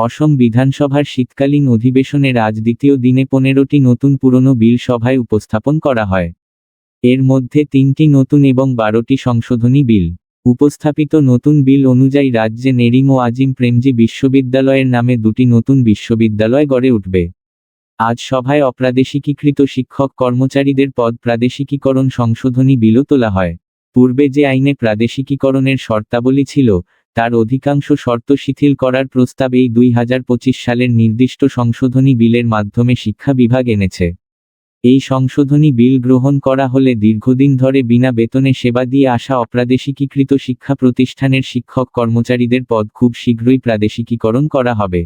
অসম বিধানসভার শীতকালীন অধিবেশনের আজ দ্বিতীয় দিনে পনেরোটি নতুন পুরনো বিল সভায় উপস্থাপন করা হয়। এর মধ্যে তিনটি নতুন এবং বারোটি সংশোধনী বিল। উপস্থাপিত নতুন বিল অনুযায়ী রাজ্যে নেরিম ও আজিম প্রেমজি বিশ্ববিদ্যালয়ের নামে দুটি নতুন বিশ্ববিদ্যালয় গড়ে উঠবে। আজ সভায় অপ্রাদেশিকীকৃত শিক্ষক কর্মচারীদের পদ প্রাদেশিকীকরণ সংশোধনী বিলও তোলা হয়। পূর্বে যে আইনে প্রাদেশিকীকরণের শর্তাবলী ছিল তার অধিকাংশ শর্ত শিথিল করার প্রস্তাব এই দুই হাজার পঁচিশ সালের নির্দিষ্ট সংশোধনী বিলের মাধ্যমে শিক্ষা বিভাগ এনেছে। এই সংশোধনী বিল গ্রহণ করা হলে দীর্ঘদিন ধরে বিনা বেতনে সেবা দিয়ে আসা অপ্রাদেশিকীকৃত শিক্ষা প্রতিষ্ঠানের শিক্ষক কর্মচারীদের পদ খুব শীঘ্রই প্রাদেশিকীকরণ করা হবে।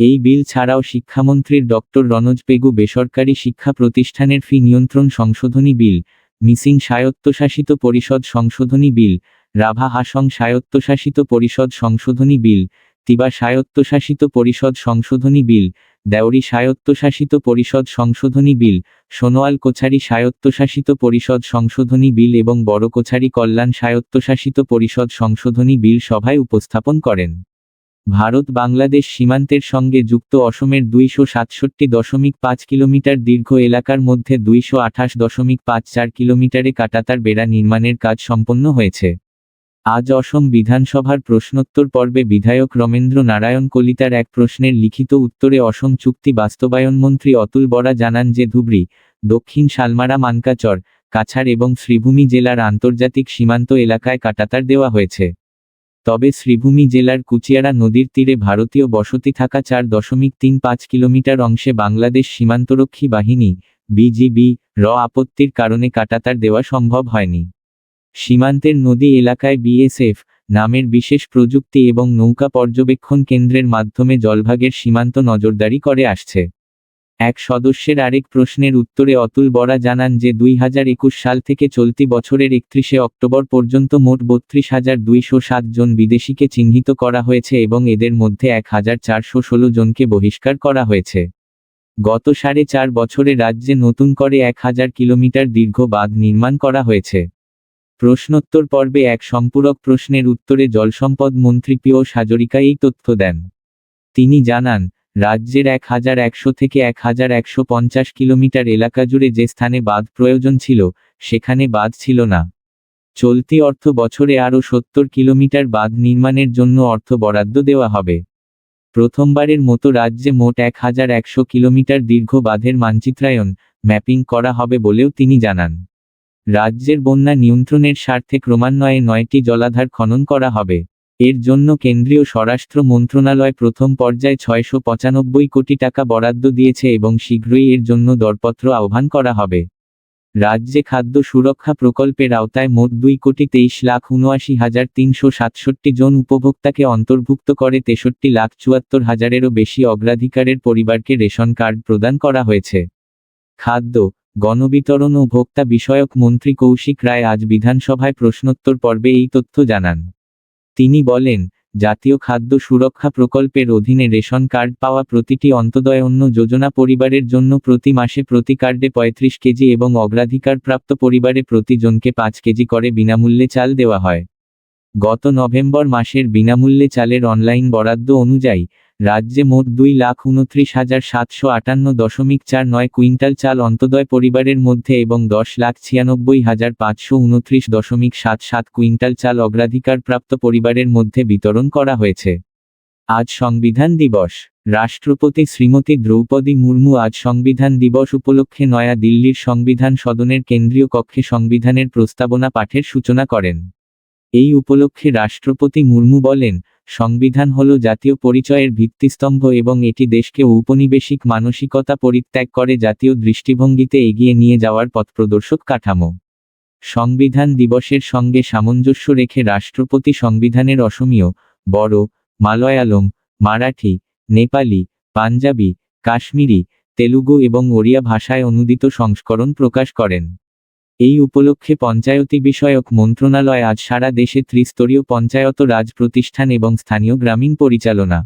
এই বিল ছাড়াও শিক্ষামন্ত্রীর ডক্টর রনোজ পেগু বেসরকারি শিক্ষা প্রতিষ্ঠানের ফি নিয়ন্ত্রণ সংশোধনী বিল, মিসিং স্বায়ত্তশাসিত পরিষদ সংশোধনী বিল রাভা হাসং স্বায়ত্তশাসিত পরিষদ সংশোধনী বিল, তিবা স্বায়ত্তশাসিত পরিষদ সংশোধনী বিল, দেওরি স্বায়ত্তশাসিত পরিষদ সংশোধনী বিল, সোনোয়াল কোছারি স্বায়ত্তশাসিত পরিষদ সংশোধনী বিল এবং বড় কোছারি কল্যাণ স্বায়ত্তশাসিত পরিষদ সংশোধনী বিল সভায় উপস্থাপন করেন। ভারত বাংলাদেশ সীমান্তের সঙ্গে যুক্ত অসমের দুইশো সাতষট্টি দশমিক পাঁচ কিলোমিটার দীর্ঘ এলাকার মধ্যে দুইশো আঠাশ দশমিক পাঁচ চার কিলোমিটারে কাটাতার বেড়া নির্মাণের কাজ সম্পন্ন হয়েছে। আজ অসম বিধানসভার প্রশ্নোত্তর পর্বে বিধায়ক রমেন্দ্র নারায়ণ কলিতার এক প্রশ্নের লিখিত উত্তরে অসম চুক্তি বাস্তবায়ন মন্ত্রী অতুল বরা জানান যে ধুবড়ি, দক্ষিণ শালমারা মানকাচর, কাছাড় এবং শ্রীভূমি জেলার আন্তর্জাতিক সীমান্ত এলাকায় কাটাতার দেওয়া হয়েছে। তবে শ্রীভূমি জেলার কুচিয়ারা নদীর তীরে ভারতীয় বসতি থাকা চার দশমিক তিন পাঁচ কিলোমিটার অংশে বাংলাদেশ সীমান্তরক্ষী বাহিনী, বিজিবি, র আপত্তির কারণে কাটাতার দেওয়া সম্ভব হয়নি। সীমান্তের নদী এলাকায় বিএসএফ নামের বিশেষ প্রযুক্তি এবং নৌকা পর্যবেক্ষণ কেন্দ্রের মাধ্যমে জলভাগের সীমান্ত নজরদারি করে আসছে। এক সদস্যের আরেক প্রশ্নের উত্তরে অতুল বরা জানান যে দুই হাজার একুশ সাল থেকে চলতি বছরের একত্রিশে অক্টোবর পর্যন্ত মোট বত্রিশ হাজার দুইশো সাত জন বিদেশিকে চিহ্নিত করা হয়েছে এবং এদের মধ্যে এক হাজার চারশো ষোলো জনকে বহিষ্কার করা হয়েছে। গত সাড়ে চার বছরে রাজ্যে নতুন করে এক হাজার কিলোমিটার দীর্ঘ বাঁধ নির্মাণ করা হয়েছে। প্রশ্নোত্তর পর্বে এক সম্পূরক প্রশ্নের উত্তরে জলসম্পদ মন্ত্রী পীয়ূষ হাজরিকা এই তথ্য দেন। তিনি জানান, রাজ্যের এক হাজার একশো থেকে এক হাজার একশো পঞ্চাশ কিলোমিটার এলাকা জুড়ে যে স্থানে বাঁধ প্রয়োজন ছিল, সেখানে বাঁধ ছিল না। চলতি অর্থ বছরে আরও সত্তর কিলোমিটার বাঁধ নির্মাণের জন্য অর্থ বরাদ্দ দেওয়া হবে। প্রথমবারের মতো রাজ্যে মোট এক হাজার একশো কিলোমিটার দীর্ঘ বাঁধের মানচিত্রায়ন, ম্যাপিং করা হবে বলেও তিনি জানান। রাজ্যের বন্যা নিয়ন্ত্রণের স্বার্থে ক্রমান্বয়ে নয়টি জলাধার খনন করা হবে। এর জন্য কেন্দ্রীয় স্বরাষ্ট্র মন্ত্রণালয় প্রথম পর্যায়ে ছয়শো পঁচানব্বই কোটি টাকা বরাদ্দ দিয়েছে এবং শীঘ্রই এর জন্য দরপত্র আহ্বান করা হবে। রাজ্যে খাদ্য সুরক্ষা প্রকল্পের আওতায় মোট দুই কোটি তেইশ লাখ উনআশি হাজার তিনশো সাতষট্টি জন উপভোক্তাকে অন্তর্ভুক্ত করে তেষট্টি লাখ চুয়াত্তর হাজারেরও বেশি অগ্রাধিকারের পরিবারকে রেশন কার্ড প্রদান করা হয়েছে। খাদ্য গণবিতরণ ও ভোক্তা বিষয়ক মন্ত্রী কৌশিক রায় আজ বিধানসভায় প্রশ্নোত্তর পর্বে এই তথ্য জানান। তিনি বলেন, জাতীয় খাদ্য সুরক্ষা প্রকল্পের অধীনে রেশন কার্ড পাওয়া প্রতিটি অন্তদয় অন্য যোজনা পরিবারের জন্য প্রতি মাসে প্রতি কার্ডে পঁয়ত্রিশ কেজি এবং অগ্রাধিকারপ্রাপ্ত পরিবারে প্রতিজনকে পাঁচ কেজি করে বিনামূল্যে চাল দেওয়া হয়। গত নভেম্বর মাসের বিনামূল্যে চালের অনলাইন বরাদ্দ অনুযায়ী রাজ্যে মোট দুই লাখ উনত্রিশ হাজার সাতশো আটান্ন দশমিক চার নয় কুইন্টাল চাল অন্তদয় পরিবারের মধ্যে এবং দশ লাখ ছিয়ানব্বই হাজার পাঁচশো উনত্রিশ দশমিক সাত সাত কুইন্টাল চাল অগ্রাধিকারপ্রাপ্ত পরিবারের মধ্যে বিতরণ করা হয়েছে। আজ সংবিধান দিবস। রাষ্ট্রপতি শ্রীমতী দ্রৌপদী মুর্মু আজ সংবিধান দিবস উপলক্ষে নয়া দিল্লির সংবিধান সদনের কেন্দ্রীয় কক্ষে সংবিধানের প্রস্তাবনা পাঠের সূচনা করেন। এই উপলক্ষে রাষ্ট্রপতি মুর্মু বলেন সংবিধান হল জাতীয় পরিচয়ের ভিত্তিস্তম্ভ এবং এটি দেশকে ঔপনিবেশিক মানসিকতা পরিত্যাগ করে জাতীয় দৃষ্টিভঙ্গিতে এগিয়ে নিয়ে যাওয়ার পথপ্রদর্শক কাঠামো। সংবিধান দিবসের সঙ্গে সামঞ্জস্য রেখে রাষ্ট্রপতি সংবিধানের অসমীয়, বড়, মালয়ালম, মারাঠি, নেপালি, পাঞ্জাবি, কাশ্মীরি, তেলুগু এবং ওড়িয়া ভাষায় অনুদিত সংস্করণ প্রকাশ করেন। এই উপলক্ষে পঞ্চায়েতি বিষয়ক মন্ত্রণালয় আজ সারা দেশে ত্রিস্তরীয় পঞ্চায়েত রাজ প্রতিষ্ঠান এবং স্থানীয় গ্রামীণ পরিচালনা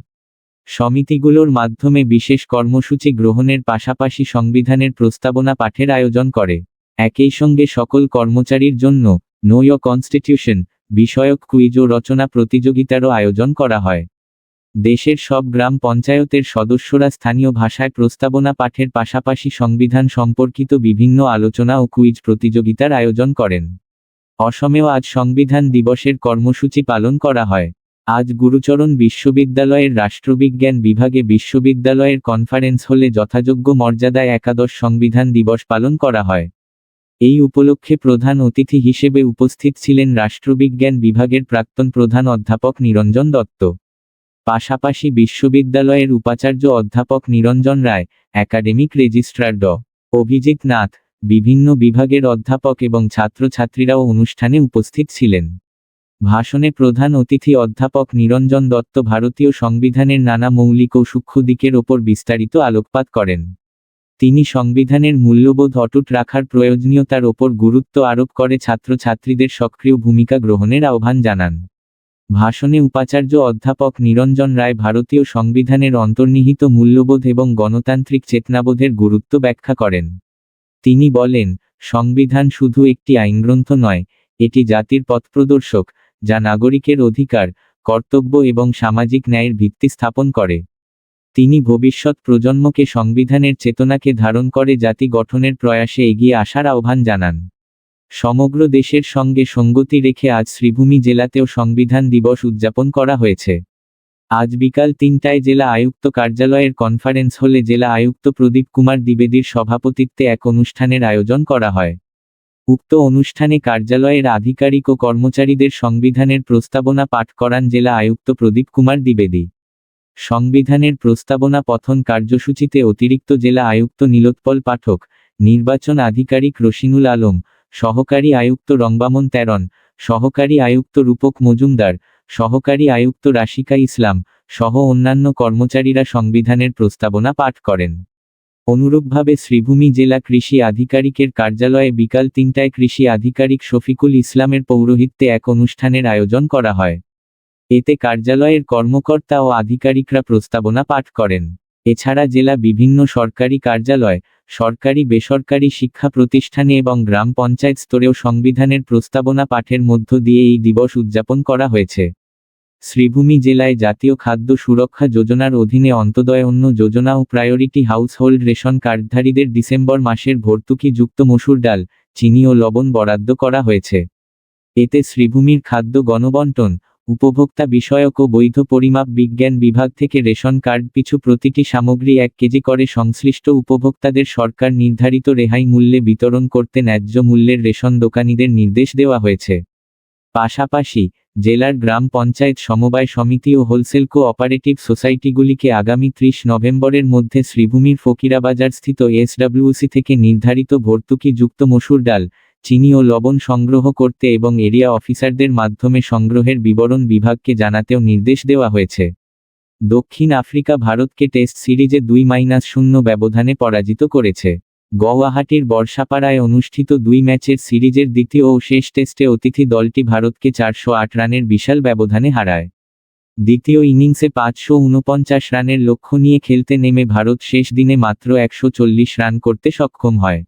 সমিতিগুলোর মাধ্যমে বিশেষ কর্মসূচি গ্রহণের পাশাপাশি সংবিধানের প্রস্তাবনা পাঠের আয়োজন করে। একই সঙ্গে সকল কর্মচারীর জন্য নৈয় কনস্টিটিউশন বিষয়ক কুইজ ও রচনা প্রতিযোগিতারও আয়োজন করা হয়। দেশের সব গ্রাম পঞ্চায়েতের সদস্যরা স্থানীয় ভাষায় প্রস্তাবনা পাঠের পাশাপাশি সংবিধান সম্পর্কিত বিভিন্ন আলোচনা ও কুইজ প্রতিযোগিতার আয়োজন করেন। অসমেও আজ সংবিধান দিবসের কর্মসূচি পালন করা হয়। আজ গুরুচরণ বিশ্ববিদ্যালয়ের রাষ্ট্রবিজ্ঞান বিভাগে বিশ্ববিদ্যালয়ের কনফারেন্স হলে যথাযোগ্য মর্যাদায় একাদশ সংবিধান দিবস পালন করা হয়। এই উপলক্ষে প্রধান অতিথি হিসেবে উপস্থিত ছিলেন রাষ্ট্রবিজ্ঞান বিভাগের প্রাক্তন প্রধান অধ্যাপক নিরঞ্জন দত্ত। পাশাপাশি বিশ্ববিদ্যালয়ের উপাচার্য অধ্যাপক নিরঞ্জন রায়, একাডেমিক রেজিস্ট্রার ড. অভিজিৎ নাথ, বিভিন্ন বিভাগের অধ্যাপক এবং ছাত্রছাত্রীরাও অনুষ্ঠানে উপস্থিত ছিলেন। ভাষণে প্রধান অতিথি অধ্যাপক নিরঞ্জন দত্ত ভারতীয় সংবিধানের নানা মৌলিক ও সূক্ষ্ম দিকের ওপর বিস্তারিত আলোকপাত করেন। তিনি সংবিধানের মূল্যবোধ অটুট রাখার প্রয়োজনীয়তার ওপর গুরুত্ব আরোপ করে ছাত্রছাত্রীদের সক্রিয় ভূমিকা গ্রহণের আহ্বান জানান। ভাষণে উপাচার্য অধ্যাপক নিরঞ্জন রায় ভারতীয় সংবিধানের অন্তর্নিহিত মূল্যবোধ এবং গণতান্ত্রিক চেতনাবোধের গুরুত্ব ব্যাখ্যা করেন। তিনি বলেন, সংবিধান শুধু একটি আইনগ্রন্থ নয়, এটি জাতির পথপ্রদর্শক যা নাগরিকের অধিকার, কর্তব্য এবং সামাজিক ন্যায়ের ভিত্তি স্থাপন করে। তিনি ভবিষ্যৎ প্রজন্মকে সংবিধানের চেতনাকে ধারণ করে জাতি গঠনের প্রয়াসে এগিয়ে আসার আহ্বান জানান। সমগ্র দেশের সঙ্গে সঙ্গতি রেখে আজ শ্রীভূমি জেলাতেও সংবিধান দিবস উদযাপন করা হয়েছে। আজ বিকাল তিনটায় জেলা আয়ুক্ত কার্যালয়ের কনফারেন্স হলে জেলা আয়ুক্ত প্রদীপ কুমার দ্বিবেদীর সভাপতিত্বে এক অনুষ্ঠানের আয়োজন করা হয়। উক্ত অনুষ্ঠানে কার্যালয়ের আধিকারিক ও কর্মচারীদের সংবিধানের প্রস্তাবনা পাঠ করান জেলা আয়ুক্ত প্রদীপ কুমার দ্বিবেদী। সংবিধানের প্রস্তাবনা পথন কার্যসূচিতে অতিরিক্ত জেলা আয়ুক্ত নীলোৎপল পাঠক, নির্বাচন আধিকারিক রশিনুল আলম সহকারী আয়ুক্ত রংবামন তেরন, সহকারী আয়ুক্ত রূপক মজুমদার, সহকারী আয়ুক্ত রাশিকা ইসলাম সহ অন্যান্য কর্মচারীরা সংবিধানের প্রস্তাবনা পাঠ করেন। অনুরূপভাবে শ্রীভূমি জেলা কৃষি আধিকারিকের কার্যালয়ে বিকাল তিনটায় কৃষি আধিকারিক শফিকুল ইসলামের পৌরোহিত্যে এক অনুষ্ঠানের আয়োজন করা হয়। এতে কার্যালয়ের কর্মকর্তা ও আধিকারিকরা প্রস্তাবনা পাঠ করেন। এছাড়া জেলা বিভিন্ন সরকারি কার্যালয় সরকারি, বেসরকারি শিক্ষা প্রতিষ্ঠানে এবং গ্রাম পঞ্চায়েত স্তরেও সংবিধানের প্রস্তাবনা পাঠের মধ্য দিয়ে এই দিবস উদযাপন করা হয়েছে। শ্রীভূমি জেলায় জাতীয় খাদ্য সুরক্ষা যোজনার অধীনে অন্তদয় অন্য যোজনা ও প্রায়োরিটি হাউসহোল্ড রেশন কার্ডধারীদের ডিসেম্বর মাসের ভর্তুকি যুক্ত মসুর ডাল, চিনি ও লবণ বরাদ্দ করা হয়েছে। এতে শ্রীভূমির খাদ্য গণবন্টন উপভোক্তা বিষয়ক ও বৈধ পরিমাপ বিজ্ঞান বিভাগ থেকে রেশন কার্ড, পিছু প্রতিটি সামগ্রী এক কেজি করে সংশ্লিষ্ট উপভোক্তাদের সরকার নির্ধারিত রেহাই মূল্যে বিতরণ করতে ন্যায্য মূল্যের রেশন দোকানিদের নির্দেশ দেওয়া হয়েছে। পাশাপাশি, জেলার গ্রাম পঞ্চায়েত সমবায় সমিতি ও হোলসেল কো অপারেটিভ সোসাইটিগুলিকে আগামী ত্রিশ নভেম্বরের মধ্যে শ্রীভূমির ফকিরাবাজার স্থিত এসডব্লিউসি থেকে নির্ধারিত ভর্তুকি যুক্ত মসুর ডাল চিনি ও লবণ সংগ্রহ করতে এবং এরিয়া অফিসারদের মাধ্যমে সংগ্রহের বিবরণ বিভাগকে জানাতেও নির্দেশ দেওয়া হয়েছে। দক্ষিণ আফ্রিকা ভারতকে টেস্ট সিরিজে দুই মাইনাস শূন্য ব্যবধানে পরাজিত করেছে। গুয়াহাটির বর্ষাপাড়ায় অনুষ্ঠিত দুই ম্যাচের সিরিজের দ্বিতীয় ও শেষ টেস্টে অতিথি দলটি ভারতকে চারশো আট রানের বিশাল ব্যবধানে হারায়। দ্বিতীয় ইনিংসে পাঁচশো উনপঞ্চাশ রানের লক্ষ্য নিয়ে খেলতে নেমে ভারত শেষ দিনে মাত্র একশো চল্লিশ রান করতে সক্ষম হয়।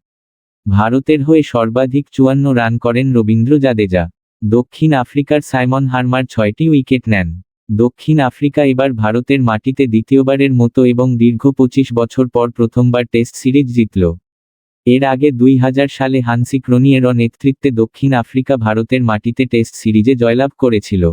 ভারতের হয়ে সর্বাধিক চুয়ান্ন রান করেন রবীন্দ্র জাদেজা। দক্ষিণ আফ্রিকার সাইমন হারমার ছয়টি উইকেট নেন। দক্ষিণ আফ্রিকা এবার ভারতের মাটিতে দ্বিতীয়বারের মতো এবং দীর্ঘ পঁচিশ বছর পর প্রথমবার টেস্ট সিরিজ জিতল। এর আগে দুই হাজার সালে হানসি ক্রোনিয়ের নেতৃত্বে দক্ষিণ আফ্রিকা ভারতের মাটিতে টেস্ট সিরিজে জয়লাভ করেছিল।